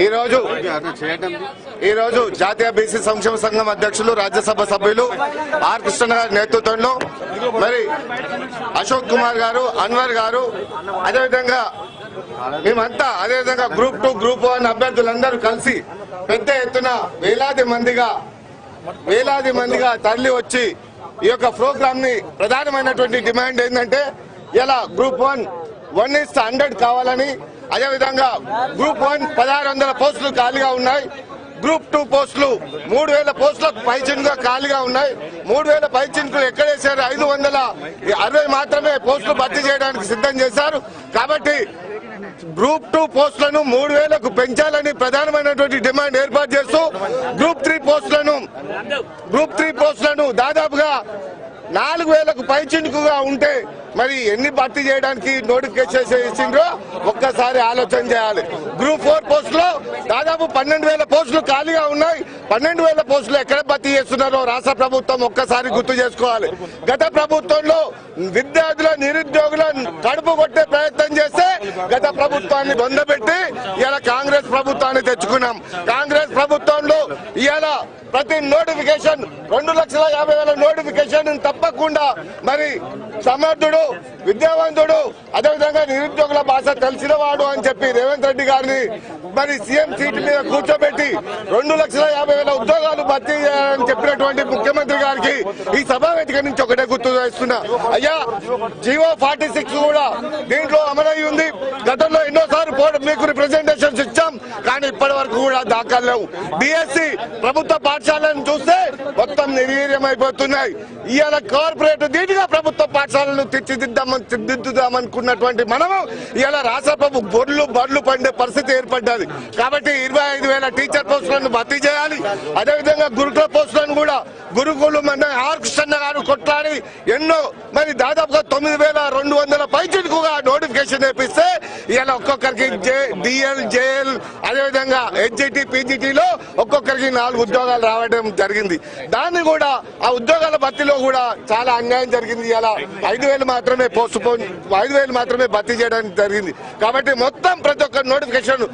ఈరోజు ఈరోజు సమస్య జాతీయ బీసీ సంక్షేమ సంఘం అధ్యక్షులు రాజ్యసభ సభ్యులు ఆర్ కృష్ణ గారి నేతృత్వంలో మరి అశోక్ కుమార్ గారు అన్వర్ గారు అదేవిధంగా మేమంతా అదేవిధంగా గ్రూప్ టూ గ్రూప్ వన్ అభ్యర్థులందరూ కలిసి పెద్ద ఎత్తున వేలాది మందిగా వేలాది మందిగా తరలి వచ్చి ఈ యొక్క ప్రోగ్రామ్ని ప్రధానమైనటువంటి డిమాండ్ ఏంటంటే ఇలా group one one is hundred కావాలని అదేవిధంగా గ్రూప్ వన్ పదహారు వందల పోస్టులు ఖాళీగా ఉన్నాయి. గ్రూప్ టూ పోస్టులు మూడు వేల పోస్టులకు పైచిన్గా ఖాళీగా ఉన్నాయి. మూడు వేల పైచిన్కులు ఎక్కడేశారు? ఐదు వందల అరవై మాత్రమే పోస్టులు భర్తీ చేయడానికి సిద్ధం చేశారు. కాబట్టి గ్రూప్ టూ పోస్టులను మూడు వేలకు పెంచాలని ప్రధానమైనటువంటి డిమాండ్ ఏర్పాటు చేస్తూ గ్రూప్ త్రీ పోస్టులను గ్రూప్ త్రీ పోస్టులను దాదాపుగా నాలుగు వేలకు పైచిన్కుగా ఉంటే మరి ఎన్ని భర్తీ చేయడానికి నోటిఫికేషన్ ఇచ్చిండ్రో ఒక్కసారి ఆలోచన చేయాలి. గ్రూప్ ఫోర్ పోస్టులో దాదాపు పన్నెండు వేల పోస్టులు ఖాళీగా ఉన్నాయి. పన్నెండు వేల పోస్టులు ఎక్కడ భర్తీ చేస్తున్నారో రాష్ట్ర ప్రభుత్వం ఒక్కసారి గుర్తు చేసుకోవాలి. గత ప్రభుత్వంలో విద్యార్థుల నిరుద్యోగుల కడుపు కొట్టే ప్రయత్నం చేస్తే గత ప్రభుత్వాన్ని బొందబెట్టి ఇలా కాంగ్రెస్ ప్రభుత్వాన్ని తెచ్చుకున్నాం. కాంగ్రెస్ ప్రభుత్వంలో ఇలా ప్రతి నోటిఫికేషన్ రెండు లక్షల యాభై వేల నోటిఫికేషన్ తప్పకుండా మరి సమర్థుడు విద్యావంతుడు అదేవిధంగా నిరుద్యోగుల భాష తెలిసిన వాడు అని చెప్పి రేవంత్ రెడ్డి గారిని మరి సీఎం సీట్ మీద కూర్చోబెట్టి రెండు లక్షల యాభై వేల ఉద్యోగాలు భర్తీ చేయాలని చెప్పినటువంటి ముఖ్యమంత్రి గారికి ఈ సభా వేదిక నుంచి ఒకటే గుర్తు చేస్తున్నా. అయ్యా జీవో ఫార్టీ సిక్స్ కూడా దీంట్లో అమలై ఉంది గతంలో ఎన్నో మీకు రిప్రజెంటేషన్స్ ఇచ్చాం. కానీ ఇప్పటి వరకు కూడా దాఖలు లేవు. డిఎస్సి ప్రభుత్వ పాఠశాలను చూస్తే మొత్తం నిర్వీర్యం అయిపోతున్నాయి ఇవాళ కార్పొరేట్ దీటుగా ప్రభుత్వ పాఠశాలను తీర్చిదిద్దామని తీర్చిదిద్దామనుకున్నటువంటి మనము ఇవాళ రాష్ట్ర ప్రభు బొర్లు బడ్లు పండే పరిస్థితి ఏర్పడ్డది. కాబట్టి ఇరవై ఐదు వేల టీచర్ పోస్టులను భర్తీ చేయాలి. అదేవిధంగా గురుకుల పోస్టులను కూడా గురుకులు మన ఆర్ కృష్ణ గారు కొట్లాడి ఎన్నో మరి దాదాపుగా తొమ్మిది వేల రెండు వందల పైచిలుకుగా నోటిఫికేషన్ తెప్పిస్తే ఇలా ఒక్కొక్కరికి డిఎల్ జేఎల్ అదేవిధంగా హెచ్జిటి పీజీటీలో ఒక్కొక్కరికి నాలుగు ఉద్యోగాలు రావడం జరిగింది. దాన్ని కూడా ఆ ఉద్యోగాల భర్తీలో కూడా చాలా అన్యాయం జరిగింది. ఇలా ఐదు వేలు మాత్రమే పోస్ట్ పోన్ ఐదు వేలు మాత్రమే భర్తీ చేయడానికి జరిగింది. కాబట్టి మొత్తం ప్రతి ఒక్క నోటిఫికేషన్